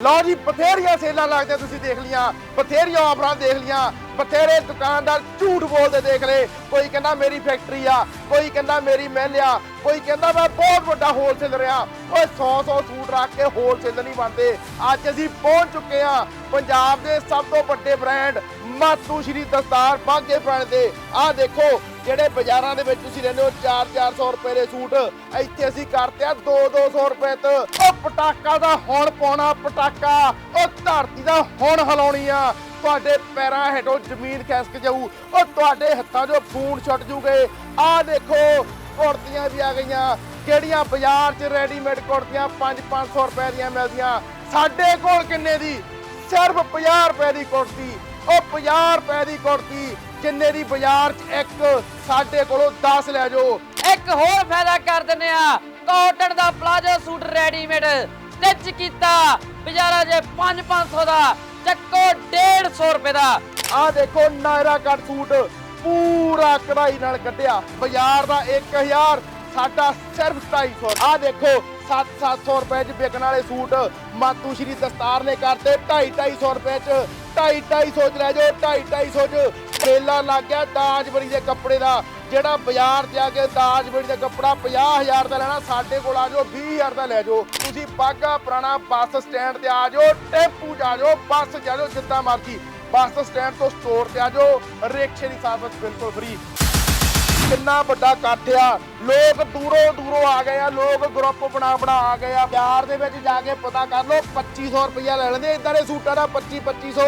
ਲਓ ਜੀ, ਬਥੇਰੀਆਂ ਸੇਲਾਂ ਲੱਗਦੀਆਂ ਤੁਸੀਂ ਦੇਖ ਲੀਆਂ ਬਥੇਰੀਆਂ ਆਫਰਾਂ ਦੇਖ ਲੀਆਂ ਬਥੇਰੇ ਦੁਕਾਨਦਾਰ ਝੂਠ ਬੋਲਦੇ ਦੇਖ ਲਏ। ਕੋਈ ਕਹਿੰਦਾ ਮੇਰੀ ਫੈਕਟਰੀ ਆ, ਕੋਈ ਕਹਿੰਦਾ ਮੇਰੀ ਮਿੱਲ ਆ, ਕੋਈ ਕਹਿੰਦਾ ਮੈਂ ਬਹੁਤ ਵੱਡਾ ਹੋਲਸੇਲਰ ਆ ਓਏ 100 100 ਸੂਟ ਰੱਖ ਕੇ ਹੋਲਸੇਲਰ ਨਹੀਂ ਬਣਦੇ। ਅੱਜ ਅਸੀਂ ਪਹੁੰਚ ਚੁੱਕੇ ਆ ਪੰਜਾਬ ਦੇ ਸਭ ਤੋਂ ਵੱਡੇ ਬ੍ਰਾਂਡ ਮਾਤੂ ਸ਼੍ਰੀ ਦਸਤਾਰ ਬਾਗੇ ਬ੍ਰਾਂਡ ਦੇ। ਆਹ ਦੇਖੋ, ਜਿਹੜੇ ਬਾਜ਼ਾਰਾਂ ਦੇ ਵਿੱਚ ਤੁਸੀਂ ਲੈਂਦੇ ਹੋ 4-400 ਰੁਪਏ ਦੇ ਸੂਟ, ਇੱਥੇ ਅਸੀਂ ਕਰਤੇ ਆ 2-200 ਰੁਪਏ ਤੇ। ਉਹ ਪਟਾਕਾ ਦਾ ਹੁਣ ਪਾਉਣਾ, ਪਟਾਕਾ। ਉਹ ਧਰਤੀ ਦਾ ਹੁਣ ਹਿਲਾਉਣੀ ਆ। ਤੁਹਾਡੇ ਪੈਰਾਂ ਹੇਠੋਂ ਜ਼ਮੀਨ ਖਿਸਕ ਜਾਊ। ਉਹ ਤੁਹਾਡੇ ਹੱਥਾਂ 'ਚੋਂ ਖੂਨ ਛੁੱਟ ਜੂਗੇ। ਆਹ ਦੇਖੋ, ਕੁੜਤੀਆਂ ਵੀ ਆ ਗਈਆਂ। ਕਿਹੜੀਆਂ ਬਾਜ਼ਾਰ 'ਚ ਰੈਡੀਮੇਡ ਕੁੜਤੀਆਂ 5-500 ਰੁਪਏ ਦੀਆਂ ਮਿਲਦੀਆਂ? ਸਾਡੇ ਕੋਲ ਕਿੰਨੇ ਦੀ? ਸਿਰਫ 50 ਰੁਪਏ ਦੀ ਕੁੜਤੀ। ਉਹ 50 ਰੁਪਏ ਦੀ ਕੁੜਤੀ ਜਿੰਨੇ ਦੀ ਬਾਜ਼ਾਰ 'ਚ ਇੱਕ ਸਾਡੇ ਕੋਲੋਂ 10 ਲੈ ਜਾਓ। ਇੱਕ ਹੋਰ ਫਾਇਦਾ ਕਰ ਦਿੰਨੇ ਆ। ਕਾਟਨ ਦਾ ਪਲਾਜੋ ਸੂਟ ਰੈਡੀਮੇਡ ਸਟਿਚ ਕੀਤਾ। ਬਾਜ਼ਾਰਾਂ 'ਚ 5-500 ਦਾ ਚੱਕੋ 150 ਰੁਪਏ ਦਾ। ਆਹ ਦੇਖੋ ਨਾਇਰਾ ਕੱਟ ਸੂਟ। ਪੂਰਾ ਕਢਾਈ ਨਾਲ ਕੱਢਿਆ। ਬਾਜ਼ਾਰ ਦਾ 1000 ਸਾਡਾ ਸਿਰਫ 250 ਆਹ ਦੇਖੋ 7-700 ਰੁਪਏ ਚ ਵਿਕਣ ਵਾਲੇ ਸੂਟ। ਮਾਤੂ ਸ਼੍ਰੀ ਦਸਤਾਰ ਨੇ ਕਰਤੇ 2.5-250 ਰੁਪਏ ਚ। 2.5-250 ਚ ਲੈ ਜਾਓ 2.5-250 ਚ ਮੇਲਾ ਲੱਗ ਗਿਆ ਦਾਜਬੜੀ ਦੇ ਕੱਪੜੇ ਦਾ। ਜਿਹੜਾ ਬਾਜ਼ਾਰ ਜਾ ਕੇ ਦਾਜਬੜੀ ਦਾ ਕੱਪੜਾ 50000 ਦਾ ਲੈਣਾ, ਸਾਡੇ ਕੋਲ ਆ ਜਾਓ 20000 ਦਾ ਲੈ ਜਾਓ। ਤੁਸੀਂ ਬਾਗਾ ਪੁਰਾਣਾ ਬੱਸ ਸਟੈਂਡ ਤੇ ਆ ਜਾਓ, ਟੈਂਪੂ 'ਚ ਆ ਜਾਓ, ਬੱਸ 'ਚ ਜਾਓ, ਜਿੱਦਾਂ ਮਰਜ਼ੀ। ਬੱਸ ਸਟੈਂਡ ਤੋਂ ਸਟੋਰ ਤੇ ਆ ਜਾਓ ਰਿਕਸ਼ੇ ਦੀ ਸਰਵਿਸ ਬਿਲਕੁਲ ਫ੍ਰੀ ਕਿੰਨਾ ਵੱਡਾ ਇਕੱਠ ਆ। ਲੋਕ ਦੂਰੋਂ ਦੂਰੋਂ ਆ ਗਏ ਆ, ਲੋਕ ਗਰੁੱਪ ਬਣਾ ਬਣਾ ਆ ਗਏ ਆ। ਬਾਜ਼ਾਰ ਦੇ ਵਿੱਚ ਜਾ ਕੇ ਪਤਾ ਕਰ ਲਓ 2500 ਰੁਪਇਆ ਲੈ ਲੈਂਦੇ ਇਦਾਂ ਦੇ ਸੂਟਾਂ ਦਾ 25 2500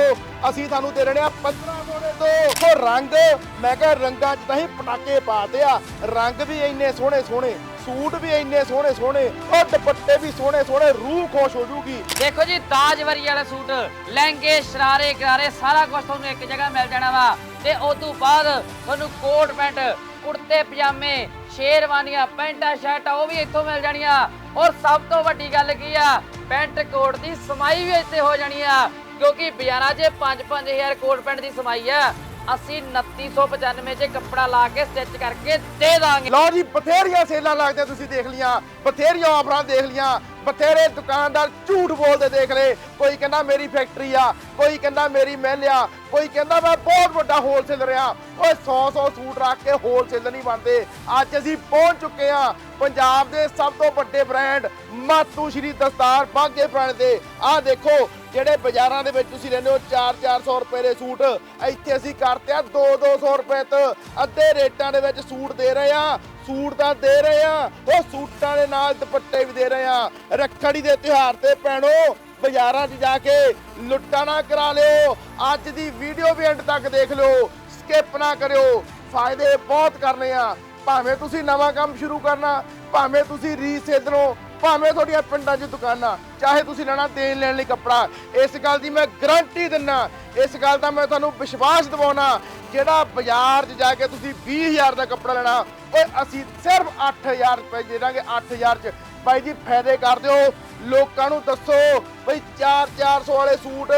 ਅਸੀਂ ਤੁਹਾਨੂੰ ਦੇ ਰਹੇ ਆ 1500 ਦੇ ਦੋ। ਉਹ ਰੰਗ, ਮੈਂ ਕਿਹਾ ਰੰਗਾਂ 'ਚ ਤਾਂ ਹੀ ਪਟਾਕੇ ਪਾਤੇ ਆ। ਰੰਗ ਵੀ ਇੰਨੇ ਸੋਹਣੇ ਸੋਹਣੇ, ਸੂਟ ਵੀ ਇੰਨੇ ਸੋਹਣੇ ਸੋਹਣੇ ਉਹ ਦੁਪੱਟੇ ਵੀ ਸੋਹਣੇ ਸੋਹਣੇ, ਰੂਹ ਖੁਸ਼ ਹੋ ਜੂਗੀ। ਦੇਖੋ ਜੀ ਤਾਜਵਰੀ ਵਾਲੇ ਸੂਟ, ਲਹਿੰਗੇ, ਸ਼ਰਾਰੇ, ਗਰਾਰੇ, ਸਾਰਾ ਕੁਝ ਤੁਹਾਨੂੰ ਇੱਕ ਜਗ੍ਹਾ ਮਿਲ ਜਾਣਾ ਵਾ। ਤੇ ਉਸ ਤੋਂ ਬਾਅਦ ਤੁਹਾਨੂੰ ਕੋਟ ਪੈਂਟ ਕੁੜਤੇ, ਪਜਾਮੇ, ਸ਼ੇਰਵਾਨੀਆਂ, ਪੈਂਟਾਂ, ਸ਼ਰਟਾਂ, ਉਹ ਵੀ ਇੱਥੋਂ ਮਿਲ ਜਾਣੀਆਂ। ਔਰ ਸਭ ਤੋਂ ਵੱਡੀ ਗੱਲ ਕੀ ਆ, ਪੈਂਟ ਕੋਟ ਦੀ ਸਮਾਈ ਵੀ ਇੱਥੇ ਹੋ ਜਾਣੀ ਆ, ਕਿਉਂਕਿ ਬਾਜ਼ਾਰਾਂ 'ਚ 5-5000 ਕੋਟ ਪੈਂਟ ਦੀ ਸਮਾਈ ਆ। ਅਸੀਂ 2995 'ਚ ਕੱਪੜਾ ਲਾ ਕੇ ਸਟਿਚ ਕਰਕੇ ਦੇ ਦਾਂਗੇ। ਲਓ ਜੀ, ਬਥੇਰੀਆਂ ਸੇਲਾਂ ਲੱਗਦੇ ਤੁਸੀਂ ਦੇਖ ਲੀਆਂ ਬਥੇਰੀਆਂ ਆਫਰਾਂ ਦੇਖ ਲੀਆਂ ਬਥੇਰੇ ਦੁਕਾਨਦਾਰ ਝੂਠ ਬੋਲਦੇ ਦੇਖ ਲਏ ਕੋਈ ਕਹਿੰਦਾ ਮੇਰੀ ਫੈਕਟਰੀ ਆ, ਕੋਈ ਕਹਿੰਦਾ ਮੇਰੀ ਮਿਲ ਆ, ਕੋਈ ਕਹਿੰਦਾ ਮੈਂ ਬਹੁਤ ਵੱਡਾ ਹੋਲਸੇਲਰ ਆ। ਓਏ 100 100 ਸੂਟ ਰੱਖ ਕੇ ਹੋਲਸੇਲਰ ਨਹੀਂ ਬਣਦੇ। ਅੱਜ ਅਸੀਂ ਪਹੁੰਚ ਚੁੱਕੇ ਆ ਪੰਜਾਬ ਦੇ ਸਭ ਤੋਂ ਵੱਡੇ ਬ੍ਰਾਂਡ ਮਾਤੂ ਸ਼੍ਰੀ ਦਸਤਾਰ ਬਾਗੇ ਬ੍ਰਾਂਡ ਦੇ। ਆਹ ਦੇਖੋ, ਜਿਹੜੇ ਬਾਜ਼ਾਰਾਂ ਦੇ ਵਿੱਚ ਤੁਸੀਂ ਲੈਂਦੇ ਹੋ 4-400 ਰੁਪਏ ਦੇ ਸੂਟ, ਇੱਥੇ ਅਸੀਂ ਕਰਤੇ ਆ 2-200 ਰੁਪਏ ਤੇ। ਅੱਧੇ ਰੇਟਾਂ ਦੇ ਵਿੱਚ ਸੂਟ ਦੇ ਰਹੇ ਆ। ਸੂਟ ਤਾਂ ਦੇ ਰਹੇ ਆ। ਉਹ ਸੂਟਾਂ ਦੇ ਨਾਲ ਦੁਪੱਟੇ ਵੀ ਦੇ ਰਹੇ ਆ। ਰੱਖੜੀ ਦੇ ਤਿਉਹਾਰ ਤੇ ਪੈਣੋ ਬਾਜ਼ਾਰਾਂ 'ਚ ਜਾ ਕੇ ਲੁੱਟਾਂ ਨਾ ਕਰਾ ਲਿਓ। ਅੱਜ ਦੀ ਵੀਡੀਓ ਵੀ ਐਂਡ ਤੱਕ ਦੇਖ ਲਿਓ। ਸਕਿਪ ਨਾ ਕਰਿਓ। ਫਾਇਦੇ ਬਹੁਤ ਕਰਨੇ ਆ। ਭਾਵੇਂ ਤੁਸੀਂ ਨਵਾਂ ਕੰਮ ਸ਼ੁਰੂ ਕਰਨਾ, ਭਾਵੇਂ ਤੁਸੀਂ ਰੀਸੇਲਰੋ ਭਾਵੇਂ ਤੁਹਾਡੀਆਂ ਪਿੰਡਾਂ 'ਚ ਦੁਕਾਨਾਂ, ਚਾਹੇ ਤੁਸੀਂ ਲੈਣਾ ਦੇਣ ਲੈਣ ਲਈ ਕੱਪੜਾ, ਇਸ ਗੱਲ ਦੀ ਮੈਂ ਗਰੰਟੀ ਦਿੰਨਾ। ਇਸ ਗੱਲ ਦਾ ਮੈਂ ਤੁਹਾਨੂੰ ਵਿਸ਼ਵਾਸ ਦਿਵਾਉਣਾ ਜਿਹੜਾ ਬਾਜ਼ਾਰ 'ਚ ਜਾ ਕੇ ਤੁਸੀਂ 20000 ਦਾ ਕੱਪੜਾ ਲੈਣਾ ਓਏ ਅਸੀਂ ਸਿਰਫ 8000 ਰੁਪਏ ਦੇ ਦਾਂਗੇ 8000 'ਚ। ਬਾਈ ਜੀ, ਫਾਇਦੇ ਕਰ ਦਿਓ। ਲੋਕਾਂ ਨੂੰ ਦੱਸੋ ਬਈ 4-400 ਵਾਲੇ ਸੂਟ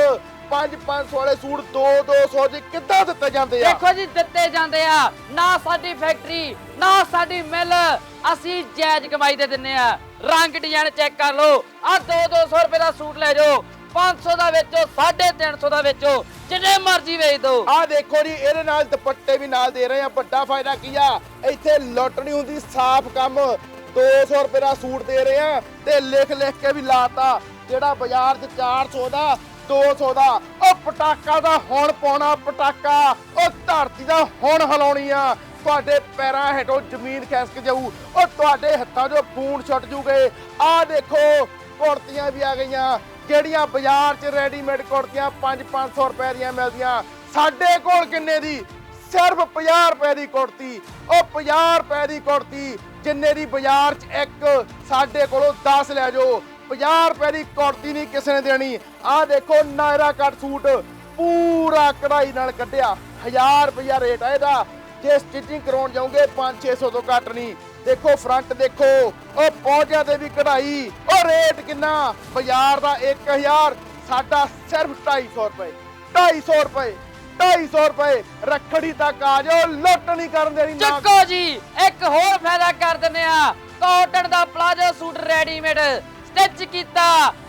5-500 ਵਾਲੇ ਸੂਟ 2-200 'ਚ ਕਿੱਦਾਂ ਦਿੱਤੇ ਜਾਂਦੇ ਆ? ਦੇਖੋ ਜੀ, ਦਿੱਤੇ ਜਾਂਦੇ ਆ। ਨਾ ਸਾਡੀ ਫੈਕਟਰੀ, ਨਾ ਸਾਡੀ ਮਿਲ। ਅਸੀਂ ਜਾਇਜ਼ ਕਮਾਈ ਦੇ ਦਿੰਨੇ ਆ। ਰੰਗ ਡਿਜ਼ਾਈਨ ਚੈੱਕ ਕਰ ਲਓ। ਆ 2-200 ਰੁਪਏ ਦਾ ਸੂਟ ਲੈ ਜਾਓ। 500 ਦਾ ਵੇਚੋ 350 ਦਾ ਵੇਚੋ, ਜਿੰਨੇ ਮਰਜ਼ੀ ਵੇਚ ਦਿਓ। ਆਹ ਦੇਖੋ ਜੀ, ਇਹਦੇ ਨਾਲ ਦੁਪੱਟੇ ਵੀ ਨਾਲ ਦੇ ਰਹੇ ਆ। ਵੱਡਾ ਫਾਇਦਾ ਕੀ ਆ? ਇੱਥੇ ਲੁੱਟ ਨਹੀਂ ਹੁੰਦੀ, ਸਾਫ਼ ਕੰਮ। 200 ਰੁਪਏ ਦਾ ਸੂਟ ਦੇ ਰਹੇ ਆ ਤੇ ਲਿਖ ਲਿਖ ਕੇ ਵੀ ਲਾਤਾ। ਜਿਹੜਾ ਬਾਜ਼ਾਰ 'ਚ 400 ਦਾ 200 ਦਾ, ਉਹ ਪਟਾਕਾ ਦਾ ਹੁਣ ਪਾਉਣਾ ਪਟਾਕਾ। ਉਹ ਧਰਤੀ ਦਾ ਹੁਣ ਹਿਲਾਉਣੀ ਆ। ਤੁਹਾਡੇ ਪੈਰਾਂ ਹੇਠੋਂ ਜ਼ਮੀਨ ਖਿਸਕ ਜਾਊ। ਉਹ ਤੁਹਾਡੇ ਹੱਥਾਂ 'ਚੋਂ ਖੂਨ ਛੁੱਟ ਜੂਗੇ। ਆਹ ਦੇਖੋ, ਕੁੜਤੀਆਂ ਵੀ ਆ ਗਈਆਂ। ਕਿਹੜੀਆਂ ਬਾਜ਼ਾਰ 'ਚ ਰੈਡੀਮੇਡ ਕੁੜਤੀਆਂ 5-500 ਰੁਪਏ ਦੀਆਂ ਮਿਲਦੀਆਂ? ਸਾਡੇ ਕੋਲ ਕਿੰਨੇ ਦੀ? ਸਿਰਫ 50 ਰੁਪਏ ਦੀ ਕੁੜਤੀ। ਉਹ 50 ਰੁਪਏ ਦੀ ਕੁੜਤੀ ਜਿੰਨੇ ਦੀ ਬਾਜ਼ਾਰ 'ਚ ਇੱਕ ਸਾਡੇ ਕੋਲੋਂ 10 ਲੈ ਜਾਓ। 50 ਰੁਪਏ ਦੀ ਕੁੜਤੀ ਨਹੀਂ ਕਿਸੇ ਨੇ ਦੇਣੀ। ਆਹ ਦੇਖੋ, ਨਾਇਰਾ ਕੱਟ ਸੂਟ ਪੂਰਾ ਕਢਾਈ ਨਾਲ ਕੱਢਿਆ। 1000 ਰੁਪਇਆ ਰੇਟ ਆ ਇਹਦਾ। ਜੇ ਸਟਿਚਿੰਗ ਕਰਾਉਣ ਜਾਓਗੇ 5-600 ਤੋਂ ਘੱਟ ਨਹੀਂ। ਦੇਖੋ ਫਰੰਟ ਦੇਖੋ। ਉਹ ਪੌਂਚਿਆਂ ਤੇ ਵੀ ਕਢਾਈ। ਉਹ ਰੇਟ ਕਿੰਨਾ? ਬਾਜ਼ਾਰ ਦਾ 1000 ਸਾਡਾ ਸਿਰਫ 250 ਰੁਪਏ। 250 ਰੁਪਏ 250 ਰੁਪਏ। ਰੱਖੜੀ ਤੱਕ ਆ ਜਾਓ, ਲੁੱਟ ਨਹੀਂ ਕਰਨ ਦੇਣੀ ਨਾ। ਚੱਕੋ ਜੀ, ਇੱਕ ਹੋਰ ਫਾਇਦਾ ਕਰ ਦਿੰਨੇ ਆ। ਕਾਟਨ ਦਾ ਪਲਾਜੋ ਸੂਟ ਰੈਡੀਮੇਡ ਸਟਿਚ ਕੀਤਾ।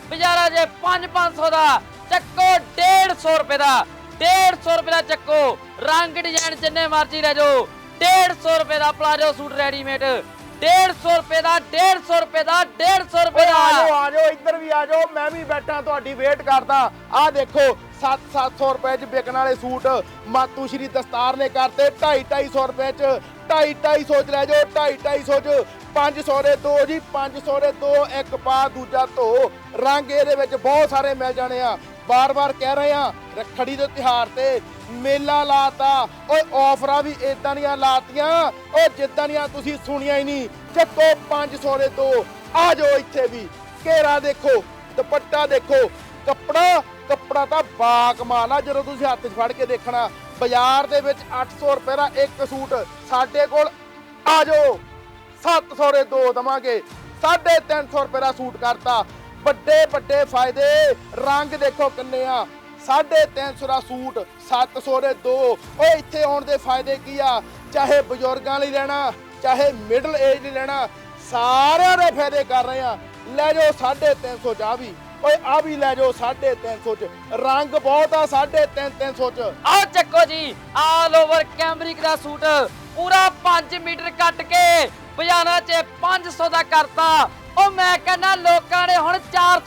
ਬਾਜ਼ਾਰਾਂ 'ਚ 5-500 ਦਾ, ਚੱਕੋ 150 ਰੁਪਏ ਦਾ। 150 ਰੁਪਏ ਦਾ ਚੱਕੋ। ਰੰਗ ਡਿਜ਼ਾਈਨ ਜਿੰਨੇ ਮਰਜ਼ੀ ਲੈ ਜਾਓ। 150 ਰੁਪਏ ਦਾ ਪਲਾਜੋ ਸੂਟ ਰੈਡੀਮੇਡ 150 ਰੁਪਏ ਦਾ 150 ਰੁਪਏ ਦਾ 150 ਰੁਪਏ ਦਾ। ਆ ਜਾਓ ਆ ਜਾਓ ਇੱਧਰ ਵੀ ਆ ਜਾਓ ਮੈਂ ਵੀ ਬੈਠਾ ਤੁਹਾਡੀ ਵੇਟ ਕਰਦਾ। ਆਹ ਦੇਖੋ 7-700 ਰੁਪਏ ਚ ਵਿਕਣ ਵਾਲੇ ਸੂਟ ਮਾਤੂ ਸ਼੍ਰੀ ਦਸਤਾਰ ਨੇ ਕਰਤੇ 2.5-250 ਰੁਪਏ ਚ 2.5-250 ਚ ਲੈ ਜਾਓ 2.5-250 ਚ। 500 ਦੇ ਦੋ ਜੀ 500 ਦੇ ਦੋ ਇੱਕ ਪਾ ਦੂਜਾ ਧੋ। ਰੰਗ ਇਹਦੇ ਵਿੱਚ ਬਹੁਤ ਸਾਰੇ ਮਿਲ ਜਾਣੇ ਆ। ਬਾਰ-ਬਾਰ ਕਹਿ ਰਹੇ ਆ ਰੱਖੜੀ ਦੇ ਤਿਹਾਰ ਤੇ ਮੇਲਾ ਲਾਤਾ। ਓਏ ਆਫਰਾਂ ਵੀ ਇਦਾਂ ਦੀਆਂ ਲਾਤੀਆਂ। ਓ ਜਿੱਦਾਂ ਦੀਆਂ ਤੁਸੀਂ ਸੁਣੀਆਂ ਹੀ ਨਹੀਂ। ਚੱਕੋ 500 ਦੇ ਦੋ। ਆ ਜਾਓ ਇੱਥੇ ਵੀ। ਘੇਰਾ ਦੇਖੋ, ਦੁਪੱਟਾ ਦੇਖੋ। ਕੱਪੜਾ ਕੱਪੜਾ ਤਾਂ ਬਾਕਮਾਲ ਆ, ਜਦੋਂ ਤੁਸੀਂ ਹੱਥ 'ਚ ਫੜ ਕੇ ਦੇਖਣਾ। ਬਾਜ਼ਾਰ ਦੇ ਵਿੱਚ 800 ਰੁਪਏ ਦਾ ਇੱਕ ਸੂਟ ਸਾਡੇ ਕੋਲ। ਆ ਜਾਓ। 700 ਦੇ ਦੋ ਦਵਾਂਗੇ। 350 ਰੁਪਏ ਦਾ ਸੂਟ ਕਰਤਾ। ਵੱਡੇ ਵੱਡੇ ਫਾਇਦੇ। ਰੰਗ ਦੇਖੋ ਕਿੰਨੇ ਆ। 350 ਦਾ ਸੂਟ 700 ਦੇ ਦੋ। ਓਏ, ਇੱਥੇ ਆਉਣ ਦੇ ਫਾਇਦੇ ਕੀ ਆ? ਚਾਹੇ ਬਜ਼ੁਰਗਾਂ ਲਈ ਲੈਣਾ, ਚਾਹੇ ਮਿਡਲ ਏਜ ਲਈ ਲੈਣਾ, ਸਾਰਿਆਂ ਦੇ ਫਾਇਦੇ ਕਰ ਰਹੇ ਆ। ਲੈ ਜਾਓ 350 ਚ, ਆ ਵੀ। ਓਏ, ਆ ਵੀ ਲੈ ਜਾਓ 350 ਚ। ਰੰਗ ਬਹੁਤ ਆ 350 ਚ। ਆਹ ਚੱਕੋ ਜੀ ਆਲ ਓਵਰ ਕੈਮਰਿਕ ਦਾ ਸੂਟ। ਪੂਰਾ 5 ਮੀਟਰ ਕੱਟ ਕੇ ਬਾਜ਼ਾਰਾਂ 'ਚ 500 ਦਾ ਕਰਤਾ। ਉਹ ਮੈਂ ਕਹਿੰਦਾ ਲੋਕਾਂ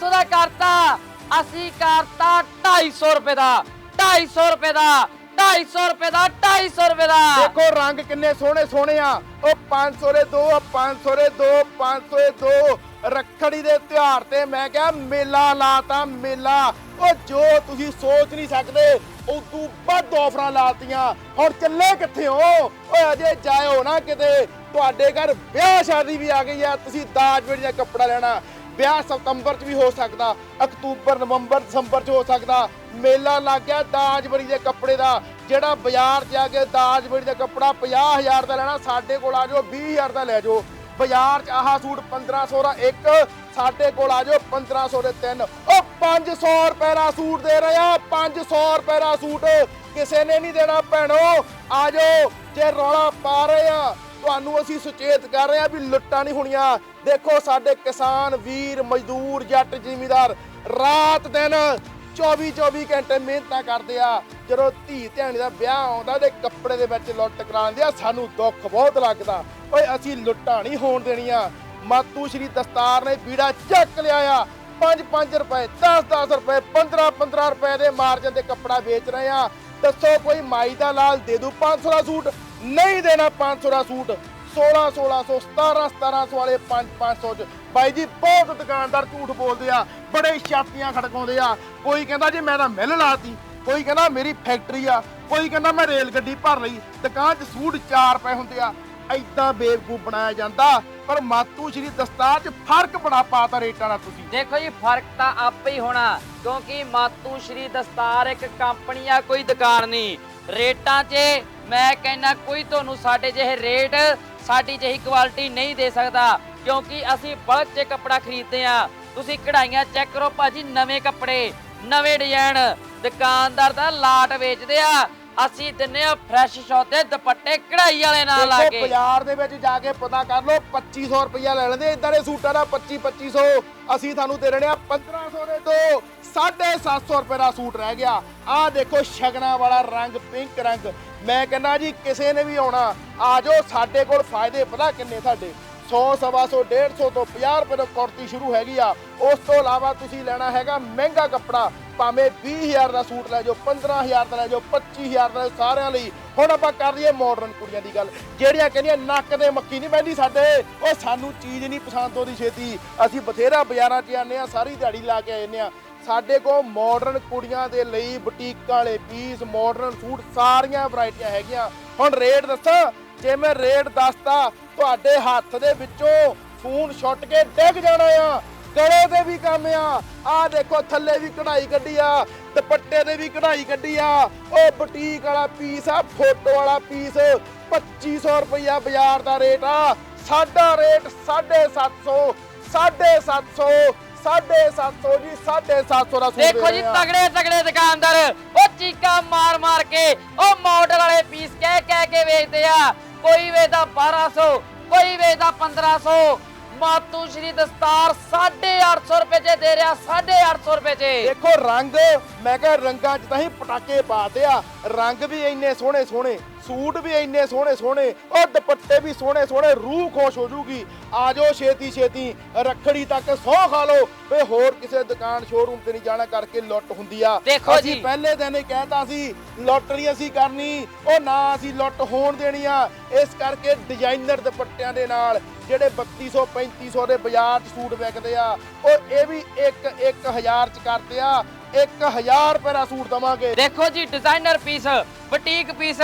ਨੇ ਹੁਣ 400 ਦਾ ਕਰਤਾ, ਅਸੀਂ ਕਰਤਾ 250 ਰੁਪਏ ਦਾ 250 ਰੁਪਏ ਦਾ 250 ਰੁਪਏ ਦਾ 250 ਰੁਪਏ ਦਾ। ਦੇਖੋ ਰੰਗ ਕਿੰਨੇ ਸੋਹਣੇ ਸੋਹਣੇ ਆ। ਉਹ 500 ਦੇ ਦੋ 500 ਦੇ ਦੋ 500 ਦੇ ਦੋ। ਰੱਖੜੀ ਦੇ ਤਿਉਹਾਰ ਤੇ ਮੈਂ ਕਿਹਾ ਮੇਲਾ ਲਾਤਾ, ਮੇਲਾ। ਉਹ ਜੋ ਤੁਸੀਂ ਸੋਚ ਨਹੀਂ ਸਕਦੇ, ਉਦੋਂ ਵੱਧ ਆਫਰਾਂ ਲਾਤੀਆਂ। ਹੁਣ ਚੱਲੇ ਕਿੱਥੇ ਹੋ? ਓਏ ਅਜੇ ਜਾਇਓ ਨਾ ਕਿਤੇ। ਤੁਹਾਡੇ ਘਰ ਵਿਆਹ ਸ਼ਾਦੀ ਵੀ ਆ ਗਈ ਆ। ਤੁਸੀਂ ਦਾਜ ਵੇੜੀਆਂ ਕੱਪੜਾ ਲੈਣਾ। ਵਿਆਹ ਸਤੰਬਰ 'ਚ ਵੀ ਹੋ ਸਕਦਾ, ਅਕਤੂਬਰ, ਨਵੰਬਰ, ਦਸੰਬਰ 'ਚ ਹੋ ਸਕਦਾ। ਮੇਲਾ ਲੱਗ ਗਿਆ ਦਾਜਬਰੀ ਦੇ ਕੱਪੜੇ ਦਾ, ਜਿਹੜਾ ਬਾਜ਼ਾਰ 'ਚ ਆ ਕੇ ਦਾਜਬਰੀ ਦਾ ਕੱਪੜਾ 50000 ਦਾ ਲੈਣਾ, ਸਾਡੇ ਕੋਲ ਆ ਜਾਓ 20000 ਦਾ ਲੈ ਜਾਓ। ਬਾਜ਼ਾਰ 'ਚ ਆਹ ਸੂਟ 1500 ਦਾ ਇੱਕ, ਸਾਡੇ ਕੋਲ ਆ ਜਾਓ 1500 ਦੇ ਤਿੰਨ। ਉਹ 500 ਰੁਪਏ ਦਾ ਸੂਟ ਦੇ ਰਹੇ ਆ 500 ਰੁਪਏ ਦਾ ਸੂਟ। ਕਿਸੇ ਨੇ ਨਹੀਂ ਦੇਣਾ, ਭੈਣੋ, ਆ ਜਾਓ, ਜੇ ਰੌਲਾ ਪਾ ਰਹੇ ਆ ਤੁਹਾਨੂੰ ਅਸੀਂ ਸੁਚੇਤ ਕਰ ਰਹੇ ਹਾਂ ਵੀ ਲੁੱਟਾਂ ਨਹੀਂ ਹੋਣੀਆਂ। ਦੇਖੋ ਸਾਡੇ ਕਿਸਾਨ ਵੀਰ, ਮਜ਼ਦੂਰ, ਜੱਟ, ਜ਼ਿਮੀਦਾਰ ਰਾਤ ਦਿਨ 24 24 ਘੰਟੇ ਮਿਹਨਤਾਂ ਕਰਦੇ ਆ। ਜਦੋਂ ਧੀ ਧਿਆਣੀ ਦਾ ਵਿਆਹ ਆਉਂਦਾ ਤੇ ਕੱਪੜੇ ਦੇ ਵਿੱਚ ਲੁੱਟ ਕਰਾਉਂਦੇ ਆ, ਸਾਨੂੰ ਦੁੱਖ ਬਹੁਤ ਲੱਗਦਾ। ਓਏ, ਅਸੀਂ ਲੁੱਟਾਂ ਨਹੀਂ ਹੋਣ ਦੇਣੀਆਂ। ਮਾਤੂ ਸ਼੍ਰੀ ਦਸਤਾਰ ਨੇ ਬੀੜਾ ਚੱਕ ਲਿਆ ਆ। 5-5 ਰੁਪਏ 10-10 ਰੁਪਏ 15-15 ਰੁਪਏ ਦੇ ਮਾਰਜਨ ਤੇ ਕੱਪੜਾ ਵੇਚ ਰਹੇ ਆ। ਦੱਸੋ ਕੋਈ ਮਾਈ ਦਾ ਲਾਲ ਦੇ ਦੂ 500 ਦਾ ਸੂਟ? ਨਹੀਂ ਦੇਣਾ 500 ਦਾ ਸੂਟ। 16 1600 17 1700 ਵਾਲੇ 5 500 ਚ। ਬਾਈ ਜੀ, ਬਹੁਤ ਦੁਕਾਨਦਾਰ ਝੂਠ ਬੋਲਦੇ ਆ, ਬੜੇ ਛਾਤੀਆਂ ਖੜਕਾਉਂਦੇ ਆ। ਕੋਈ ਕਹਿੰਦਾ ਜੀ ਮੈਂ ਤਾਂ ਮਿਲ ਲਾਤੀ, ਕੋਈ ਕਹਿੰਦਾ ਮੇਰੀ ਫੈਕਟਰੀ ਆ, ਕੋਈ ਕਹਿੰਦਾ ਮੈਂ ਰੇਲ ਗੱਡੀ ਭਰ ਲਈ। ਦੁਕਾਨ 'ਚ ਸੂਟ 4 ਪਏ ਹੁੰਦੇ ਆ ਐਦਾਂ ਬੇਵਕੂਫ ਬਣਾਇਆ ਜਾਂਦਾ। ਪਰ ਮਾਤੂ ਸ਼੍ਰੀ ਦਸਤਾਰ 'ਚ ਫ਼ਰਕ ਬੜਾ ਪਾਤਾ ਰੇਟਾਂ ਦਾ ਤੁਸੀਂ। ਦੇਖੋ ਜੀ, ਫ਼ਰਕ ਤਾਂ ਆਪੇ ਹੀ ਹੋਣਾ, ਕਿਉਂਕਿ ਮਾਤੂ ਸ਼੍ਰੀ ਦਸਤਾਰ ਇੱਕ ਕੰਪਨੀ ਆ, ਕੋਈ ਦੁਕਾਨ ਨਹੀਂ। ਰੇਟਾਂ 'ਚ ਮੈਂ ਕਹਿੰਦਾ ਕੋਈ ਤੁਹਾਨੂੰ ਸਾਡੇ ਜਿਹੇ ਰੇਟ ਸਾਡੀ ਜਿਹੀ ਕੁਆਲਿਟੀ ਨਹੀਂ ਦੇ ਸਕਦਾ ਕਿਉਂਕਿ ਅਸੀਂ ਬਲਕ 'ਚ ਕੱਪੜਾ ਖਰੀਦਦੇ ਆ ਤੁਸੀਂ ਕਢਾਈਆਂ ਚੈੱਕ ਕਰੋ ਭਾਜੀ ਨਵੇਂ ਕੱਪੜੇ ਨਵੇਂ ਡਿਜ਼ਾਈਨ। ਦੁਕਾਨਦਾਰ ਦਾ ਲਾਟ ਵੇਚਦੇ ਆ। ਅਸੀਂ ਦਿੰਨੇ ਆ ਫਰੈਸ਼ ਸ਼ੌਤੇ ਦੁਪੱਟੇ ਕਢਾਈ ਵਾਲੇ ਨਾਲ ਲਾ ਦੇਖੋ ਕੇ। ਬਾਜ਼ਾਰ ਦੇ ਵਿੱਚ ਜਾ ਕੇ ਪਤਾ ਕਰ ਲਓ 2500 ਰੁਪਇਆ ਲੈ ਲੈਂਦੇ ਇਦਾਂ ਦੇ ਸੂਟਾਂ ਦਾ 25 2500 ਅਸੀਂ ਤੁਹਾਨੂੰ ਦੇ ਰਹੇ ਆ 1500 ਦੇ ਦੋ। 750 ਰੁਪਏ ਦਾ ਸੂਟ ਰਹਿ ਗਿਆ। ਆਹ ਦੇਖੋ ਸ਼ਗਨਾ ਵਾਲਾ ਰੰਗ ਪਿੰਕ ਰੰਗ। ਮੈਂ ਕਹਿੰਦਾ ਜੀ, ਕਿਸੇ ਨੇ ਵੀ ਆਉਣਾ, ਆ ਜਾਓ, ਸਾਡੇ ਕੋਲ ਫਾਇਦੇ ਪਤਾ ਕਿੰਨੇ ਸਾਡੇ 100 ਸਵਾ 100 150 ਤੋਂ 50 ਰੁਪਏ ਤੋਂ ਕੁੜਤੀ ਸ਼ੁਰੂ ਹੈਗੀ ਆ। ਉਸ ਤੋਂ ਇਲਾਵਾ ਤੁਸੀਂ ਲੈਣਾ ਹੈਗਾ ਮਹਿੰਗਾ ਕੱਪੜਾ, ਭਾਵੇਂ 20000 ਦਾ ਸੂਟ ਲੈ ਜਾਓ 15000 ਦਾ ਲੈ ਜਾਓ 25000 ਦਾ ਸਾਰਿਆਂ ਲਈ। ਹੁਣ ਆਪਾਂ ਕਰ ਲਈਏ ਮਾਡਰਨ ਕੁੜੀਆਂ ਦੀ ਗੱਲ। ਜਿਹੜੀਆਂ ਕਹਿੰਦੀਆਂ ਨੱਕ ਦੇ ਮੱਕੀ ਨਹੀਂ ਬਹਿੰਦੀ ਸਾਡੇ, ਉਹ ਸਾਨੂੰ ਚੀਜ਼ ਨਹੀਂ ਪਸੰਦ ਉਹਦੀ ਛੇਤੀ। ਅਸੀਂ ਬਥੇਰਾ ਬਾਜ਼ਾਰਾਂ 'ਚ ਜਾਂਦੇ ਆ ਸਾਰੀ ਦਿਹਾੜੀ ਲਾ ਕੇ ਆਉਂਦੇ ਆ ਸਾਡੇ ਕੋਲ ਮਾਡਰਨ ਕੁੜੀਆਂ ਦੇ ਲਈ ਬੁਟੀਕ ਵਾਲੇ ਪੀਸ ਮਾਡਰਨ ਸੂਟ, ਸਾਰੀਆਂ ਵੈਰਾਈਟੀਆਂ ਹੈਗੀਆਂ। ਹੁਣ ਰੇਟ ਦੱਸਾਂ, ਜੇ ਮੈਂ ਰੇਟ ਦੱਸਤਾ, ਤੁਹਾਡੇ ਹੱਥ ਦੇ ਵਿੱਚੋਂ ਫੋਨ ਛੁੱਟ ਕੇ ਡਿੱਗ ਜਾਣਾ ਆ। ਗਲੇ ਦੇ ਵੀ ਕੰਮ ਆ। ਆ ਦੇਖੋ, ਥੱਲੇ ਵੀ ਕਢਾਈ ਕੱਢੀ ਆ, ਦੁਪੱਟੇ ਦੇ ਵੀ ਕਢਾਈ ਕੱਢੀ ਆ। ਉਹ ਬੁਟੀਕ ਵਾਲਾ ਪੀਸ ਆ ਫੋਟੋ ਵਾਲਾ ਪੀਸ 2500 ਰੁਪਇਆ ਬਾਜ਼ਾਰ ਦਾ ਰੇਟ ਆ। ਸਾਡਾ ਰੇਟ 750 750 750 ਜੀ 750 ਦਾ ਸੂਟ ਦੇਖੋ ਜੀ। ਤਗੜੇ ਤਗੜੇ ਦੁਕਾਨਦਾਰ ਉਹ ਚੀਕਾਂ ਮਾਰ ਮਾਰ ਕੇ ਉਹ ਮਾਡਲ ਵਾਲੇ ਪੀਸ ਕਹਿ ਕਹਿ ਕੇ ਵੇਚਦੇ ਆ। ਕੋਈ ਵੇਚਦਾ 1200 ਕੋਈ ਵੇਚਦਾ 1500 ਮਾਤੂ ਸ਼੍ਰੀ ਦਸਤਾਰ 850 ਰੁਪਏ 'ਚ ਦੇ ਰਿਹਾ 850 ਰੁਪਏ 'ਚ। ਦੇਖੋ ਰੰਗ ਮੈਂ ਕਿਹਾ ਰੰਗਾਂ 'ਚ ਤਾਂ ਹੀ ਪਟਾਕੇ ਪਾਤੇ ਆ। ਰੰਗ ਵੀ ਇੰਨੇ ਸੋਹਣੇ ਸੋਹਣੇ ਸੂਟ ਵੀ ਇੰਨੇ ਸੋਹਣੇ ਸੋਹਣੇ ਉਹ ਦੁਪੱਟੇ ਵੀ ਸੋਹਣੇ ਸੋਹਣੇ ਰੂਹ ਖੁਸ਼ ਹੋ ਜੂਗੀ। ਆਜੋ ਛੇਤੀ ਛੇਤੀ ਰੱਖੜੀ ਤੱਕ ਸੌ ਖਾ ਲਓ। ਵੇ ਹੋਰ ਕਿਸੇ ਦੁਕਾਨ ਸ਼ੋਰੂਮ ਤੇ ਨਹੀਂ ਜਾਣਾ ਕਰਕੇ ਲੁੱਟ ਹੁੰਦੀ ਆ। ਦੇਖੋ ਅਸੀਂ। ਪਹਿਲੇ ਦਿਨ ਹੀ ਕਹਿਤਾ ਸੀ ਲੁੱਟ ਨਹੀਂ ਅਸੀਂ ਕਰਨੀ ਉਹ ਨਾ ਅਸੀਂ ਲੁੱਟ ਹੋਣ ਦੇਣੀ ਆ। ਇਸ ਕਰਕੇ ਡਿਜ਼ਾਈਨਰ ਦੁਪੱਟਿਆਂ ਦੇ ਨਾਲ ਜਿਹੜੇ 3200 3500 ਦੇ ਬਾਜ਼ਾਰ 'ਚ ਸੂਟ ਵਿਕਦੇ ਆ ਉਹ ਇਹ ਵੀ 1 1000 'ਚ ਕਰਦੇ ਆ। 1000 ਰੁਪਏ ਦਾ ਸੂਟ ਦਵਾਂਗੇ। ਦੇਖੋ ਜੀ ਡਿਜ਼ਾਈਨਰ ਪੀਸ ਬੁਟੀਕ ਪੀਸ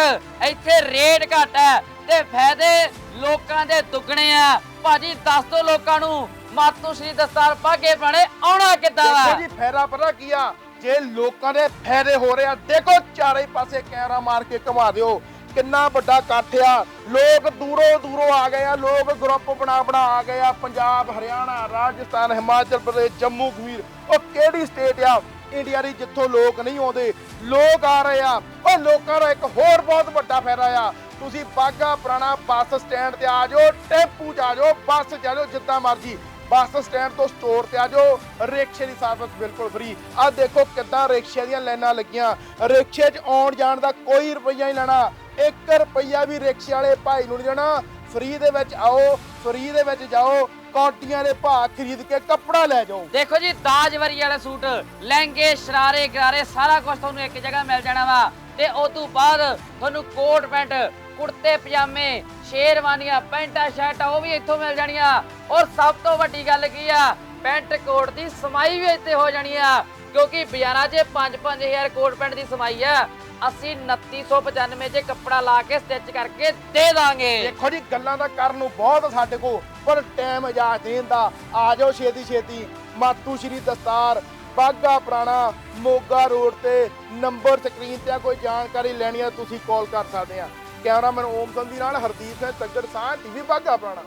ਇੱਥੇ ਰੇਟ ਘੱਟ ਹੈ ਤੇ ਫਾਇਦੇ ਲੋਕਾਂ ਦੇ ਦੁੱਗਣੇ ਆ। ਭਾਜੀ ਦੱਸ ਦੋ ਲੋਕਾਂ ਨੂੰ ਮਾਤੂ ਸ਼੍ਰੀ ਦਸਤਾਰ ਪਾਗੇ ਬਣੇ ਆਉਣਾ ਕਿੱਦਾਂ ਦੇਖੋ ਵਾ ਜੀ ਫਾਇਦਾ ਪਤਾ ਕੀ ਆ? ਜੇ ਲੋਕਾਂ ਦੇ ਫਾਇਦੇ ਹੋ ਰਹੇ ਆ ਦੇਖੋ ਚਾਰੇ ਪਾਸੇ ਕੈਮਰਾ ਮਾਰ ਕੇ ਘੁਮਾ ਦਿਓ। ਕਿੰਨਾ ਵੱਡਾ ਇਕੱਠ ਆ। ਲੋਕ ਦੂਰੋਂ ਦੂਰੋਂ ਆ ਗਏ ਆ ਲੋਕ ਗਰੁੱਪ ਬਣਾ ਬਣਾ ਆ ਗਏ ਆ। ਪੰਜਾਬ ਹਰਿਆਣਾ ਰਾਜਸਥਾਨ ਹਿਮਾਚਲ ਪ੍ਰਦੇਸ਼ ਜੰਮੂ ਕਸ਼ਮੀਰ। ਉਹ ਕਿਹੜੀ ਸਟੇਟ ਆ? ਇੰਡੀਆ ਦੀ ਜਿੱਥੋਂ ਲੋਕ ਨਹੀਂ ਆਉਂਦੇ, ਲੋਕ ਆ ਰਹੇ ਆ। ਉਹ ਲੋਕਾਂ ਦਾ ਇੱਕ ਹੋਰ ਬਹੁਤ ਵੱਡਾ ਫਾਇਦਾ ਆ। ਤੁਸੀਂ ਬਾਗਾ ਪੁਰਾਣਾ ਬੱਸ ਸਟੈਂਡ ਤੇ ਆ ਜਾਓ, ਟੈਂਪੂ 'ਚ ਆ ਜਾਓ, ਬੱਸ 'ਚ ਆ ਜਾਓ, ਜਿੱਦਾਂ ਮਰਜ਼ੀ। ਬੱਸ ਸਟੈਂਡ ਤੋਂ ਸਟੋਰ ਤੇ ਆ ਜਾਓ, ਰਿਕਸ਼ੇ ਦੀ ਸਰਵਿਸ ਬਿਲਕੁਲ ਫ੍ਰੀ ਆ ਦੇਖੋ ਕਿੱਦਾਂ ਰਿਕਸ਼ੇ ਦੀਆਂ ਲਾਈਨਾਂ ਲੱਗੀਆਂ। ਰਿਕਸ਼ੇ 'ਚ ਆਉਣ ਜਾਣ ਦਾ ਕੋਈ ਰੁਪਈਆ ਨਹੀਂ ਲੈਣਾ। 1 ਰੁਪਈਆ ਵੀ ਰਿਕਸ਼ੇ ਵਾਲੇ ਭਾਈ ਨੂੰ ਨਹੀਂ ਦੇਣਾ। ਫ੍ਰੀ ਦੇ ਵਿੱਚ ਆਓ ਫ੍ਰੀ ਦੇ ਵਿੱਚ ਜਾਓ। ਕੌਟੀਆਂ ਦੇ ਭਾਅ ਖਰੀਦ ਕੇ ਕੱਪੜਾ ਲੈ ਜਾਓ। ਦੇਖੋ ਜੀ ਦਾਜਵਰੀ ਵਾਲੇ ਸੂਟ, ਲਹਿੰਗੇ, ਸ਼ਰਾਰੇ, ਗਰਾਰੇ, ਸਾਰਾ ਕੁਝ ਤੁਹਾਨੂੰ ਇੱਕ ਜਗ੍ਹਾ ਮਿਲ ਜਾਣਾ ਵਾ। ਤੇ ਉਸ ਤੋਂ ਬਾਅਦ ਤੁਹਾਨੂੰ ਕੋਟ ਪੈਂਟ, ਕੁੜਤੇ, ਪਜਾਮੇ, ਸ਼ੇਰਵਾਨੀਆਂ, ਪੈਂਟਾਂ, ਸ਼ਰਟਾਂ, ਉਹ ਵੀ ਇੱਥੋਂ ਮਿਲ ਜਾਣੀਆਂ। ਔਰ ਸਭ ਤੋਂ ਵੱਡੀ ਗੱਲ ਕੀ ਆ, ਪੈਂਟ ਕੋਟ ਦੀ ਸਮਾਈ ਵੀ ਇੱਥੇ ਹੋ ਜਾਣੀ ਆ। ਕਿਉਂਕਿ ਬਾਜ਼ਾਰਾਂ 'ਚ 5-5000 ਕੋਟ ਪੈਂਟ ਦੀ ਸਮਾਈ ਹੈ ਅਸੀਂ 2995 'ਚ ਕੱਪੜਾ ਲਾ ਕੇ ਸਟਿਚ ਕਰਕੇ ਦੇ ਦਾਂਗੇ। ਦੇਖੋ ਜੀ, ਗੱਲਾਂ ਦਾ ਕਰਨ ਨੂੰ ਬਹੁਤ ਸਾਡੇ ਕੋਲ, ਪਰ ਟਾਈਮ ਇਜਾਜ਼ਤ ਨਹੀਂ ਦਿੰਦਾ। ਆ ਜਾਓ ਛੇਤੀ ਛੇਤੀ। ਮਾਤੂ ਸ਼੍ਰੀ ਦਸਤਾਰ ਬਾਗਾ ਪੁਰਾਣਾ, ਮੋਗਾ ਰੋਡ ਤੇ ਨੰਬਰ ਸਕਰੀਨ ਤੇ ਕੋਈ ਜਾਣਕਾਰੀ ਲੈਣੀ ਹੈ ਤੁਸੀਂ ਕਾਲ ਕਰ ਸਕਦੇ ਆ। ਕੈਮਰਾਮੈਨ ਓਮ ਸੰਧੀ ਨਾਲ ਹਰਦੀਪ ਸਿੰਘ, ਤੱਗੜ ਸਾਹ ਟੀਵੀ ਬਾਗਾ ਪੁਰਾਣਾ।